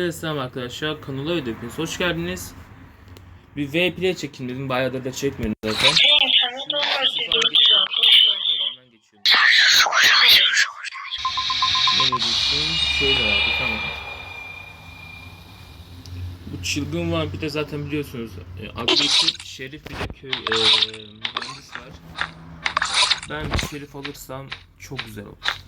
Selam arkadaşlar kanala ödepiniz hoş geldiniz. Bir V-Play çekin dedim bayağıdır da çekmiyorum zaten. Şöyle abi tamam. Bu çılgın vampirde zaten biliyorsunuz e, agresif şerif bir de köy e, mühendis var. Ben bir şerif alırsam çok güzel olur.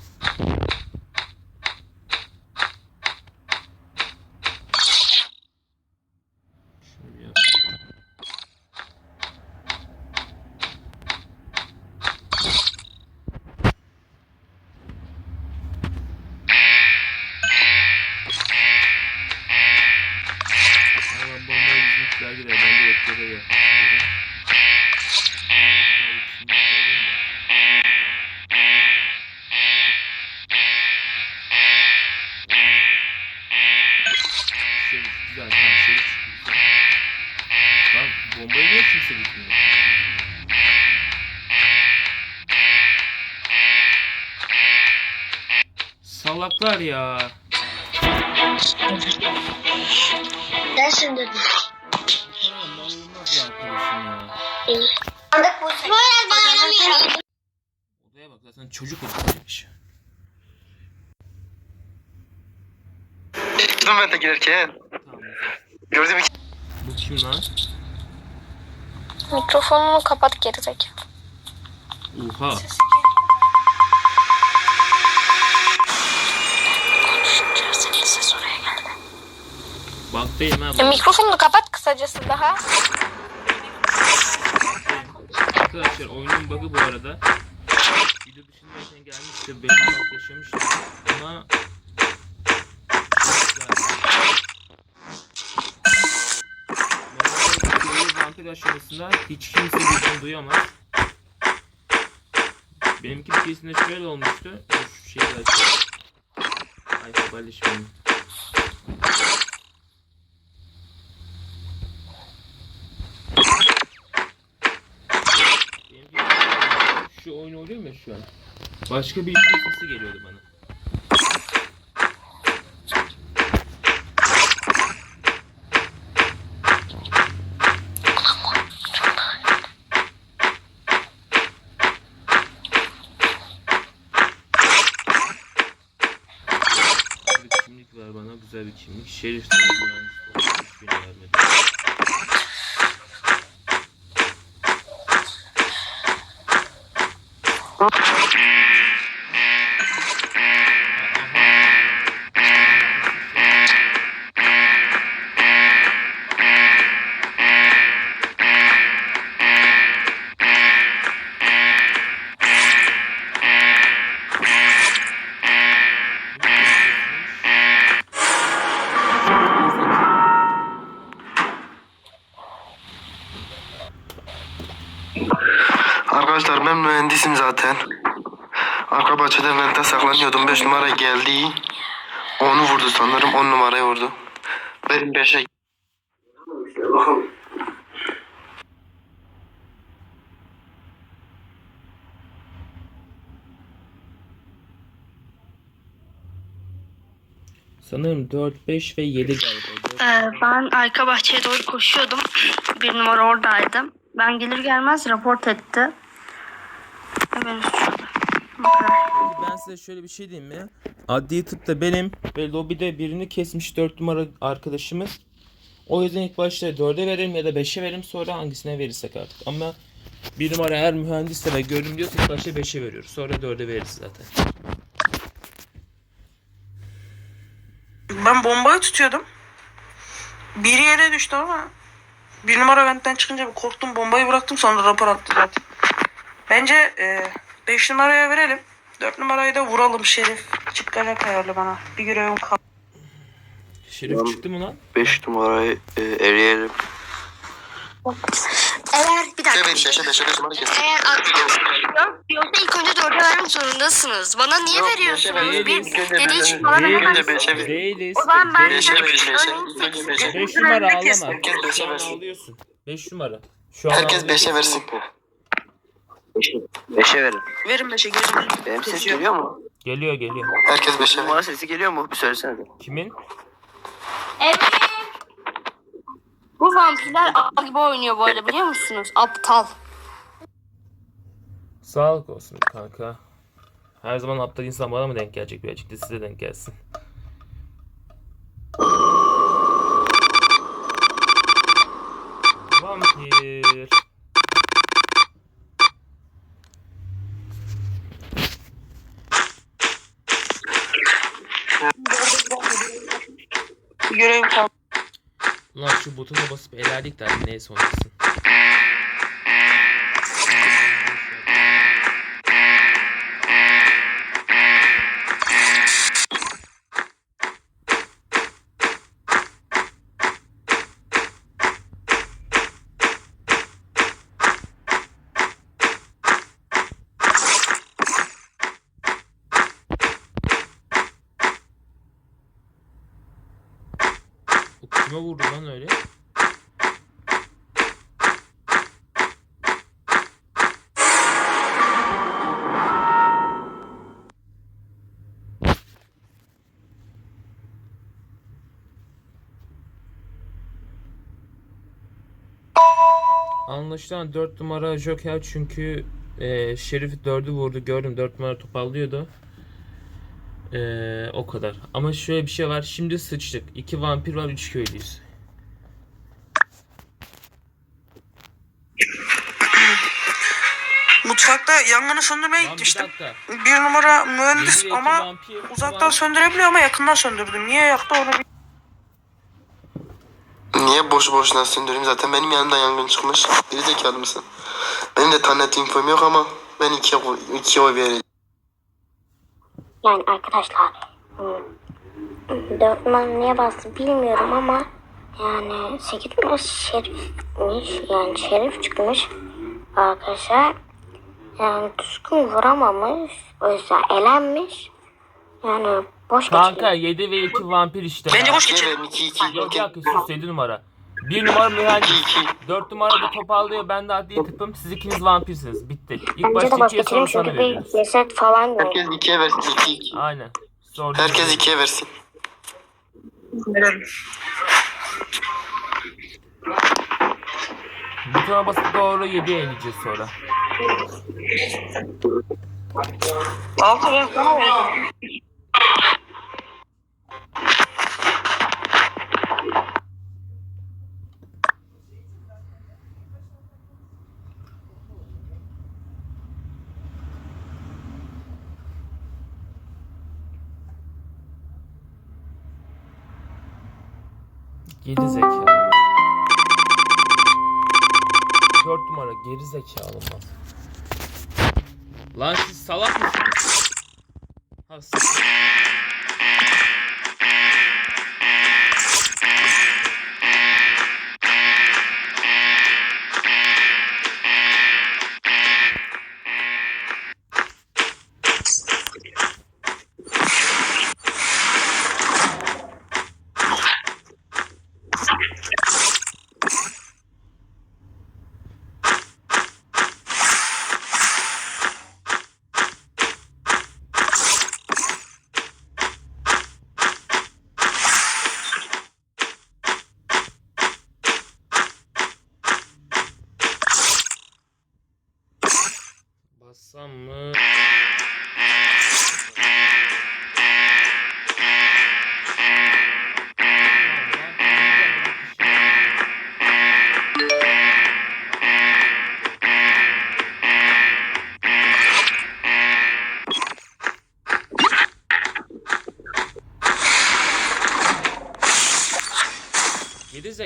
Salaklar ya. Dedim. Ya. Andık bu Böyle bağlamıyor. Odaya bak zaten çocuk odasıymış. Gittim ben de güzel. Gördüm ki Bu kim lan? Mikrofonunu kapat gerizekalı. Oha. Konuşunca Baktayım ha. Baktayım. mikrofonunu kapat kısacası daha. Arkadaşlar oyunun bug'ı bu arada. Video dışındayken gelmişti. Benim yaşamıştım. Ama vampir aşamasında hiç kimse birbirini duyamaz. Benimki keresinde şöyle olmuştu. Şu şeyi açayım. Ay haberleşmeyin. Benimki oynuyorum ya şu an. Başka bir iki sesi geliyordu bana. Kimlik ver bana güzel bir kimlik. Şerif mühendis Okay. Olmuş, hiçbirini vermedi. arkadaşlar ben mühendisim zaten. Arka bahçede vente saklanıyordum. 5 numara geldi. Onu vurdu sanırım. 10 numarayı vurdu. Benim 5'e Sanırım 4, 5 ve 7 galiba. Ee, ben arka bahçeye doğru koşuyordum. Bir numara oradaydı. Ben gelir gelmez raport etti. Kadar. Ben size şöyle bir şey diyeyim mi? Adli tıpta benim ve lobide birini kesmiş 4 numara arkadaşımız. O yüzden ilk başta 4'e verelim ya da 5'e verelim sonra hangisine verirsek artık. Ama bir numara eğer mühendisse ve görün diyorsa ilk başta 5'e veriyoruz. Sonra 4'e veririz zaten. Ben bombayı tutuyordum. Biri yere düştü ama bir numara ventten çıkınca korktum bombayı bıraktım sonra rapor attı zaten. Bence 5 numaraya verelim. 4 numarayı da vuralım Şerif. Çıkacak ayarlı bana. Bir görevim kaldı. Şerif çıktı mı lan? 5 numarayı e, eleyelim. Eğer bir dakika. Evet 5'e 5'e 5 numara kestim. Eğer diyorsa ilk önce dörde vermek zorundasınız. Bana niye Yok, veriyorsunuz? beşe Bir dediği beşe için bana verelim. veremez. İlk önce beşe verelim. Değiliz. O zaman ben- Değiliz. 5'e 5 5'e. İlk önce 5'e. 5 numara ağlama. herkes beşe versin. 5 numara. Şu an Herkes. 5'e versin. Beşe verin. Verin 5'e gelin. Benim ses Kesiyor. geliyor mu? Geliyor geliyor. Herkes 5'e Numara sesi geliyor mu? Bir söylesene. Kimin? Bu vampirler aptal gibi oynuyor böyle biliyor musunuz? Aptal. Sağlık olsun kanka. Her zaman aptal insan bana mı denk gelecek birazcık da size denk gelsin. Vampir. Bir görev kaldı. Ulan şu butona basıp elerdik de neyse oynasın. Kime vurdu lan öyle? Anlaşılan 4 numara Joker çünkü e, Şerif 4'ü vurdu gördüm 4 numara topallıyordu. E, o kadar. Ama şöyle bir şey var şimdi sıçtık. 2 vampir var 3 köylüyüz. Mutfakta yangını söndürmeye Lan bir gitmiştim. dakika. Bir numara mühendis Yedi iki ama vampir, uzaktan vampir- söndürebiliyor ama yakından söndürdüm. Niye yaktı onu Niye boş boşuna söndüreyim zaten benim yanımda yangın çıkmış. Geri zekalı mısın? Benim de tannet infom yok ama ben iki, iki oy vereceğim. Yani arkadaşlar hmm, dört numara niye bastı bilmiyorum ama yani sekiz numara şerifmiş yani şerif çıkmış arkadaşlar yani düzgün vuramamış o yüzden elenmiş yani boş Kanka 7 ve 2 vampir işte. Bence boş verin iki iki. Yok iki. bir dakika sus 7 numara. 1 numara mühendis. 4 numara da topallıyor ben de adli tıpım. Siz ikiniz vampirsiniz. Bitti. İlk başta 2'ye sonra sana bir veriyoruz. ceset falan yok. Herkes ikiye versin. iki iki. Aynen. Sordum. Herkes ikiye versin. Butona basıp doğru 7'ye ineceğiz sonra. Altı Geri zekalı. 4 numara geri zekalı mı? Lan siz salak mısınız? Ha, s-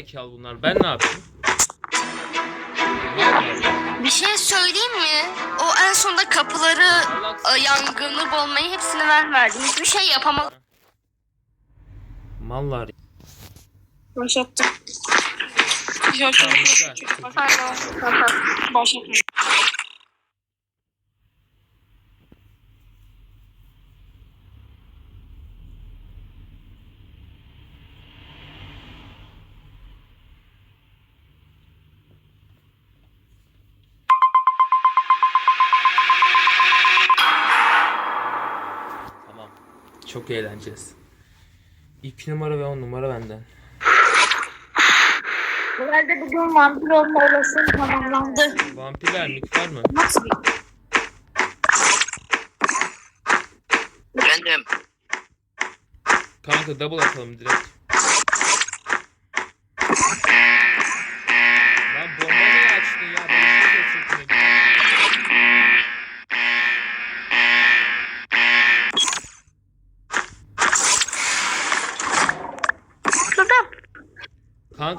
zekalı bunlar. Ben ne yapayım? Bir şey söyleyeyim mi? O en sonunda kapıları, e, yangını, bombayı hepsini ben verdim. Hiçbir şey yapamadım. Mallar. Başlattım. Ya şöyle Güzel. Çok eğleneceğiz. 2 numara ve 10 numara benden. Herhalde bugün vampir olma olasılığı tamamlandı. Vampirler miktar mı? Nasıl bir? Efendim. Kanka double atalım direkt.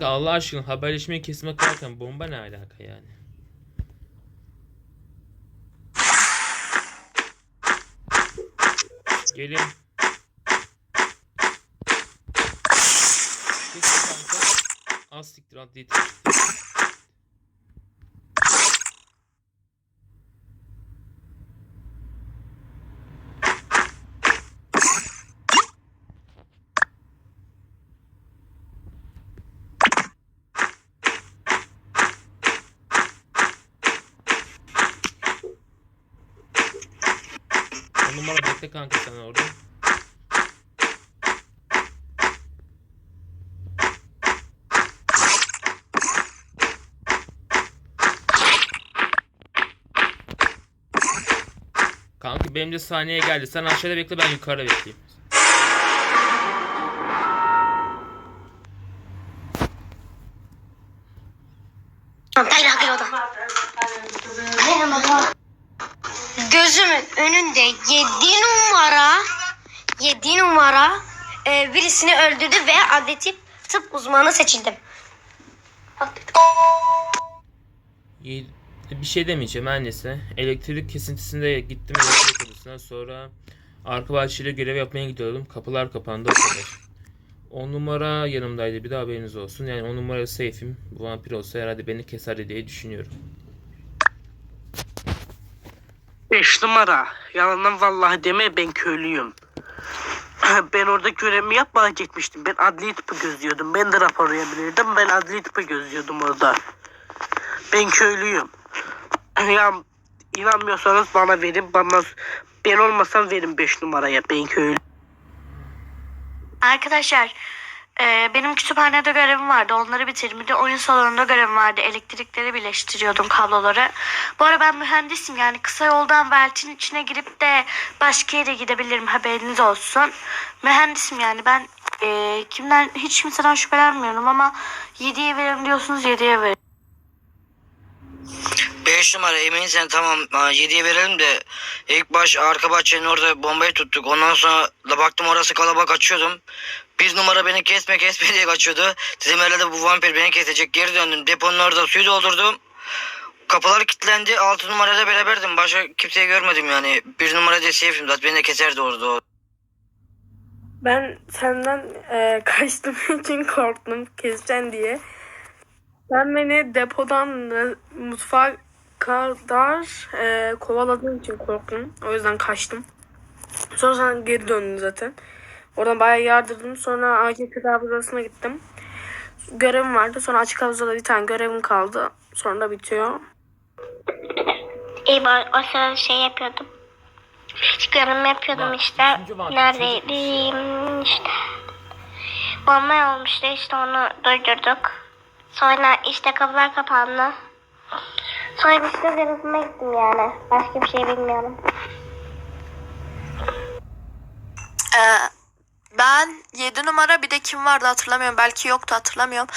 Kanka Allah aşkına haberleşmeyi kesmek varken bomba ne alaka yani? Gelin. Az siktir adli On numara bekle kanka sen orada. Kanka benim de saniye geldi. Sen aşağıda bekle ben yukarıda bekleyeyim. Hayır hayır o da. Gözümün önünde 7 numara 7 numara e, birisini öldürdü ve adli tıp uzmanı seçildim. İyi. Bir şey demeyeceğim her neyse. Elektrik kesintisinde gittim elektrik odasına. Sonra arka bahçeyle görev yapmaya gidiyordum. Kapılar kapandı o kadar. 10 numara yanımdaydı bir de haberiniz olsun. Yani 10 numara safe'im. Bu vampir olsa herhalde beni keser diye düşünüyorum. 5 numara. Yalandan vallahi deme ben köylüyüm. Ben orada görevimi yapmaya gitmiştim. Ben adli tıpı gözlüyordum. Ben de raporlayabilirdim. Ben adli tıpı gözlüyordum orada. Ben köylüyüm. Ya inanmıyorsanız bana verin. Bana ben olmasam verin 5 numaraya. Ben köylü. Arkadaşlar e, benim kütüphanede görevim vardı. Onları bitirdim. Oyun salonunda görevim vardı. Elektrikleri birleştiriyordum kabloları. Bu ara ben mühendisim. Yani kısa yoldan Velt'in içine girip de başka yere gidebilirim. Haberiniz olsun. Mühendisim yani ben e, kimden hiç kimseden şüphelenmiyorum ama 7'ye verin diyorsunuz 7'ye verin. 5 numara eminsen tamam 7'ye verelim de ilk baş arka bahçenin orada bombayı tuttuk. Ondan sonra da baktım orası kalabalık açıyordum. Bir numara beni kesme kesme diye kaçıyordu. Dedim herhalde bu vampir beni kesecek. Geri döndüm. Deponun orada suyu doldurdum. Kapılar kilitlendi. 6 numarayla beraberdim. Başka kimseyi görmedim yani. Bir numara da safe'im. Zaten beni de keserdi orada. Ben senden e, kaçtığım için korktum keseceksin diye. Sen beni depodan e, mutfağa kadar e, kovaladığın için korktum. O yüzden kaçtım. Sonra sen geri döndün zaten. Oradan bayağı yardırdım. Sonra tedavi odasına gittim. Görevim vardı. Sonra açık havuzda da bir tane görevim kaldı. Sonra da bitiyor. İyi ben o sırada şey yapıyordum. Çıkarım yapıyordum işte. Neredeydim işte. Bomba olmuştu işte onu durdurduk. Sonra işte kapılar kapandı. Sonra bisiklet yarısına gittim yani. Başka bir şey bilmiyorum. Ee, ben 7 numara bir de kim vardı hatırlamıyorum. Belki yoktu hatırlamıyorum.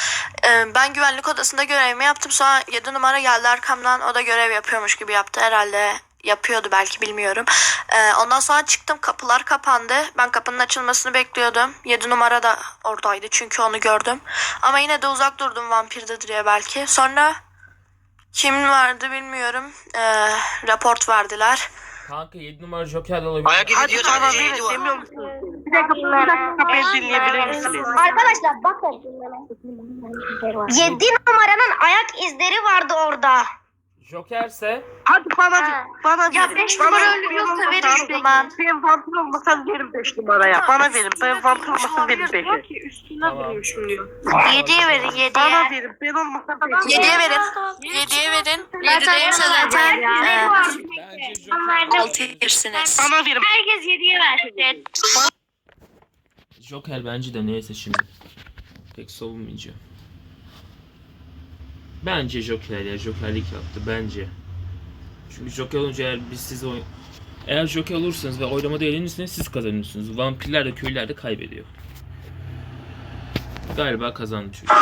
Ee, ben güvenlik odasında görevimi yaptım. Sonra 7 numara geldi arkamdan. O da görev yapıyormuş gibi yaptı herhalde. Yapıyordu belki bilmiyorum. Ee, ondan sonra çıktım kapılar kapandı. Ben kapının açılmasını bekliyordum. 7 numara da oradaydı çünkü onu gördüm. Ama yine de uzak durdum vampirde diye belki. Sonra kim vardı bilmiyorum. Ee, raport verdiler. Kanka 7 numara Joker de olabilir. Ayak izi Hadi diyor tamam sadece verin. 7 var. Dakika, bir dakika beni dinleyebilir misiniz? Arkadaşlar bakın. 7 numaranın ayak izleri vardı orada. Jokerse Hadi bana ver. Bana Ya verin. beş Bana numara verin. öldürüyorsa Ben verin zaman. Ben vampir olmasam verin 5 numaraya. Bana verin. Ben vampir olmasam verin 5'e. ki üstüne Tamam. durmuşum diyor. 7'ye verin 7'ye. Bana verin. Ben olmasam verin. 7'ye verin. 7'ye verin. 7 değilse zaten bence Joker. 6 yersiniz. Bana verin. Herkes 7'ye versin. Joker bence de neyse şimdi. Pek savunmayacağım. Bence Joker ya Jokerlik yaptı bence. Çünkü Joker olunca eğer biz siz oy... Eğer Joker olursanız ve oylamada eğlenirseniz siz kazanıyorsunuz. Vampirler de köylüler de kaybediyor. Galiba kazandı çocuk.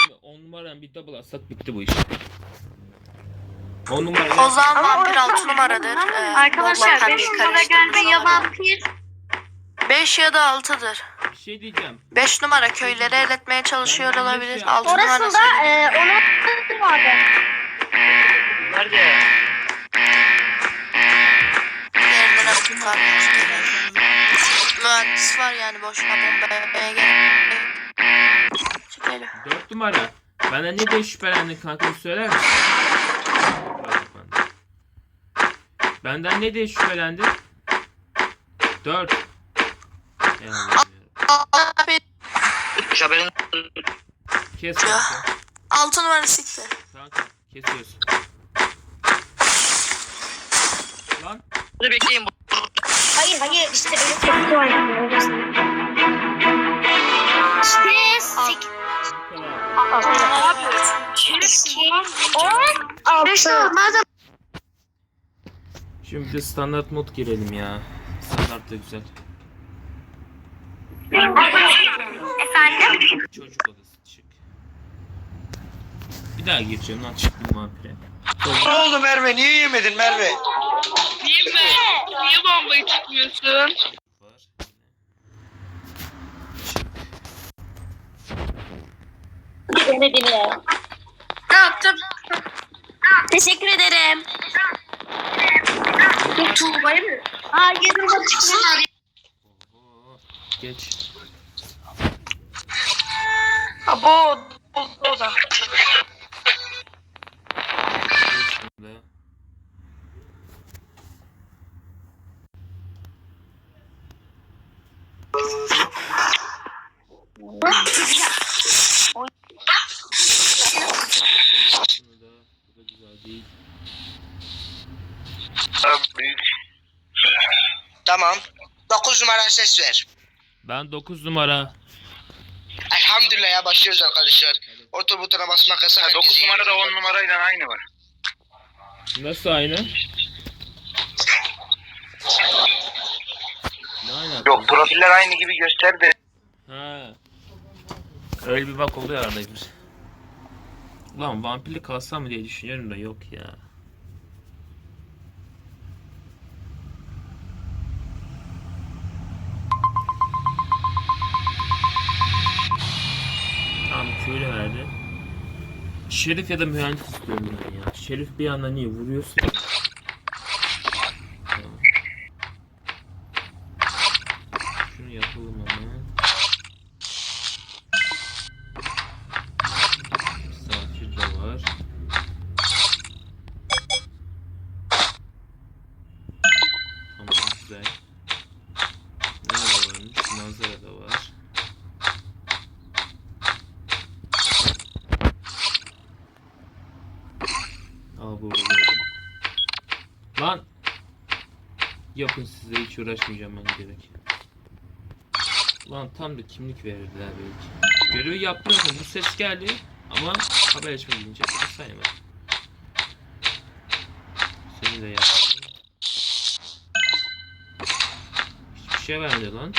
Şimdi 10 numaran bir double atsak bitti bu iş. 10 numara. O zaman vampir 6 numaradır. Ee, Arkadaşlar vampir 5 numara karıştırmış galiba ya olabilir. vampir. 5 ya da 6'dır. Bir şey diyeceğim. 5 numara köyleri eletmeye çalışıyor Ben de olabilir. beş 6 numara Orasında e, onun vardı. Nerede? Kalkmış Mühendis var yani boşuna bombaya gerek. Çıkıyor. 4 numara. Benden ne diye şüphelendin kanka bir söyler misin? Bak bana. Benden ne diye şüphelendin? 4. Abi Hiç haberin Kes kanka. 6 numara sikti. Kanka kesiyorsun. Lan Burada bekleyin. Hayır hayır işte öyle. İşte sik. bu kadar. İki, on, altı. Şimdi bir de standart mod girelim ya. Standart da güzel. Efendim? Çocuk odası çık. Bir daha gireceğim lan çıktım vampire. Ne oldu Merve? Niye yemedin Merve? Niye bombayı tutmuyorsun? Var. Ne yaptım? Teşekkür ederim. Tuğba'yı mı? Hayır, çıkmıyor. Oo, geç. Abo. O, o da. Geç şimdi. Şunu da, bu da güzel değil. Tamam. 9 numara ses ver. Ben 9 numara. Elhamdülillah ya başlıyoruz arkadaşlar. Otur butona basmak yasak. 9 numara da 10 numarayla aynı var. Nasıl aynı? Ne? Yok profiller aynı gibi gösterdi. Ha. Öyle bir bak oluyor arada bir. Ulan vampirlik kalsam mı diye düşünüyorum da yok ya. Şerif ya da mühendis istiyorum ben ya. Şerif bir anda niye vuruyorsun? Tamam. Şunu yapalım hemen. Misafir de var. Tamam güzel. Nerede varmış? Manzara da var. Al bu gördüm. Lan! Yapın size hiç uğraşmayacağım ben gerek. Lan tam da kimlik verirdiler belki. Görevi yaptım bu ses geldi ama haberleşme gidince bu saymadı. Seni de yaptım. Hiçbir şey vermedi lan.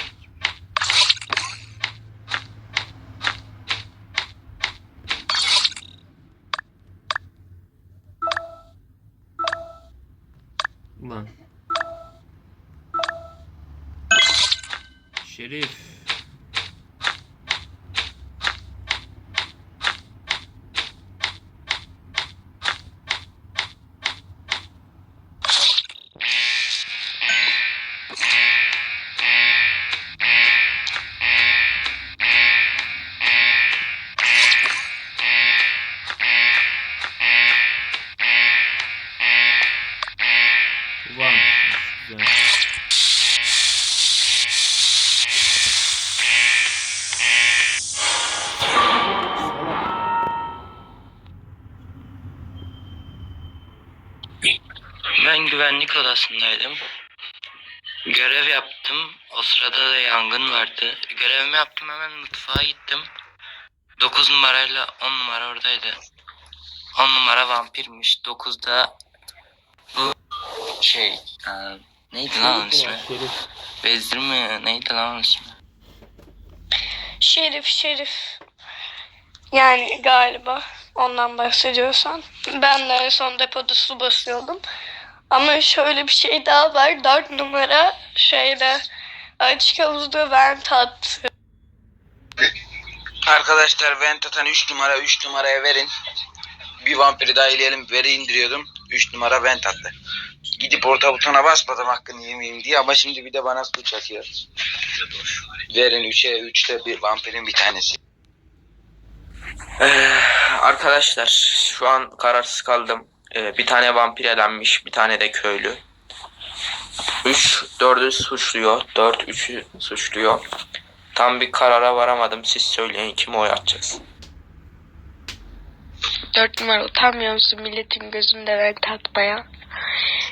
Ulan. Şerif. Ulan. Odasındaydım. Görev yaptım. O sırada da yangın vardı. Görevimi yaptım hemen mutfağa gittim. 9 numarayla 10 numara oradaydı. 10 numara vampirmiş. 9 da bu şey e, neydi lan onun ismi? Vezir mi? Neydi lan onun ismi? Şerif Şerif. Yani galiba ondan bahsediyorsan. Ben de en son depoda su basıyordum. Ama şöyle bir şey daha var. 4 numara şeyde açık havuzda vent attı. Arkadaşlar vent atan 3 numara 3 numaraya verin. Bir vampiri daha eleyelim. Veri indiriyordum. 3 numara vent attı. Gidip orta butona basmadım hakkını yemeyeyim diye ama şimdi bir de bana suç atıyor. Verin 3'e 3'te bir vampirin bir tanesi. Ee, arkadaşlar şu an kararsız kaldım. Ee, bir tane vampir elenmiş, bir tane de köylü. 3 4'ü suçluyor. 4 3'ü suçluyor. Tam bir karara varamadım. Siz söyleyin kime oy atacağız? Dört numara utanmıyor musun milletin gözünde vent atmaya?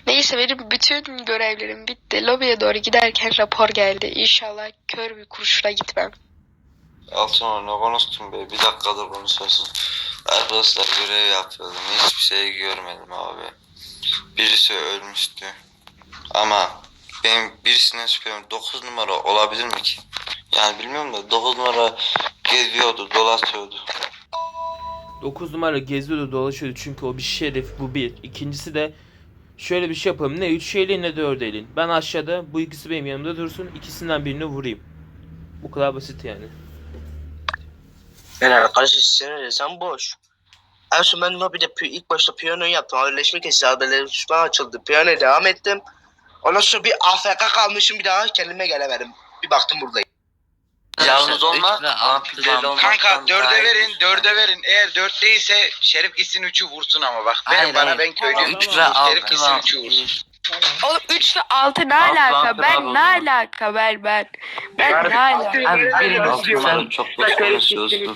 Neyse benim bütün görevlerim bitti. Lobiye doğru giderken rapor geldi. İnşallah kör bir kurşuna gitmem. Altın ne konuştun be? Bir dakikadır konuşuyorsun. Arkadaşlar görev yapıyordum. Hiçbir şey görmedim abi. Birisi ölmüştü. Ama benim birisinden şüphem 9 numara olabilir mi ki? Yani bilmiyorum da 9 numara geziyordu, dolaşıyordu. 9 numara geziyordu dolaşıyordu çünkü o bir şerif bu bir. İkincisi de şöyle bir şey yapalım. Ne 3 şeyle ne 4 elin. Ben aşağıda bu ikisi benim yanımda dursun. ikisinden birini vurayım. Bu kadar basit yani. Ben arkadaşlar sen sen boş. En son ben lobide pi- ilk başta piyano yaptım. Ağırleşme hesabelerim üstüme açıldı. Piyanoya devam ettim. Ondan sonra bir AFK kalmışım bir daha kendime gelemedim. Bir baktım buradayım. Yalnız olma. vampirleri olmaktan Kanka dörde daha iyi verin, dörde verin. Eğer dört değilse Şerif gitsin üçü vursun ama bak. Verin Hayır, bana hayır. ben köylüyüm. Üç ve Şerif gitsin üçü vursun. Oğlum 3 ve 6 ne alaka? Ben ne alaka? Ben ben. Ben ne alaka? Abi benim sen çok boş konuşuyorsun.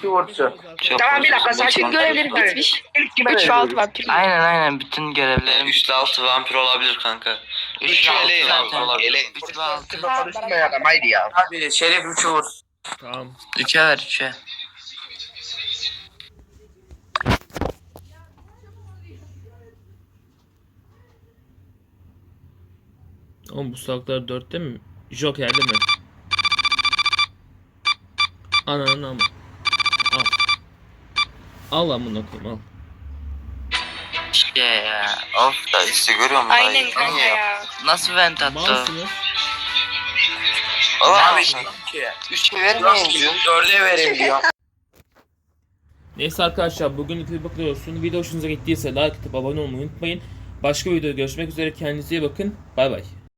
Çok Tamam, bir dakika, boş sakin. Bütün görevlerim konuşuyorsun. bitmiş. 3 ve 6 vampir. Aynen aynen bütün görevlerim. 3 ile 6 vampir olabilir kanka. Üçü eleyin. olabilir. Eleyin. Üç ve altı. Konuşma adam haydi ya. Hadi Şerif 3'ü vur. Tamam. Üçe ver üçe. Oğlum bu salaklar 4'te mi? Joker değil mi? Ananı ama. Al. Al amına koyayım al. Şey ya. Of da İşte görüyor musun? Aynen kanka ya. nasıl vent attı? Malsınız. Abi Abi 3'e vermeyin diyor. dörde verin diyor. Neyse arkadaşlar bugünlük bir bakıyor olsun. Video hoşunuza gittiyse like atıp abone olmayı unutmayın. Başka videoda görüşmek üzere. Kendinize iyi bakın. Bay bay.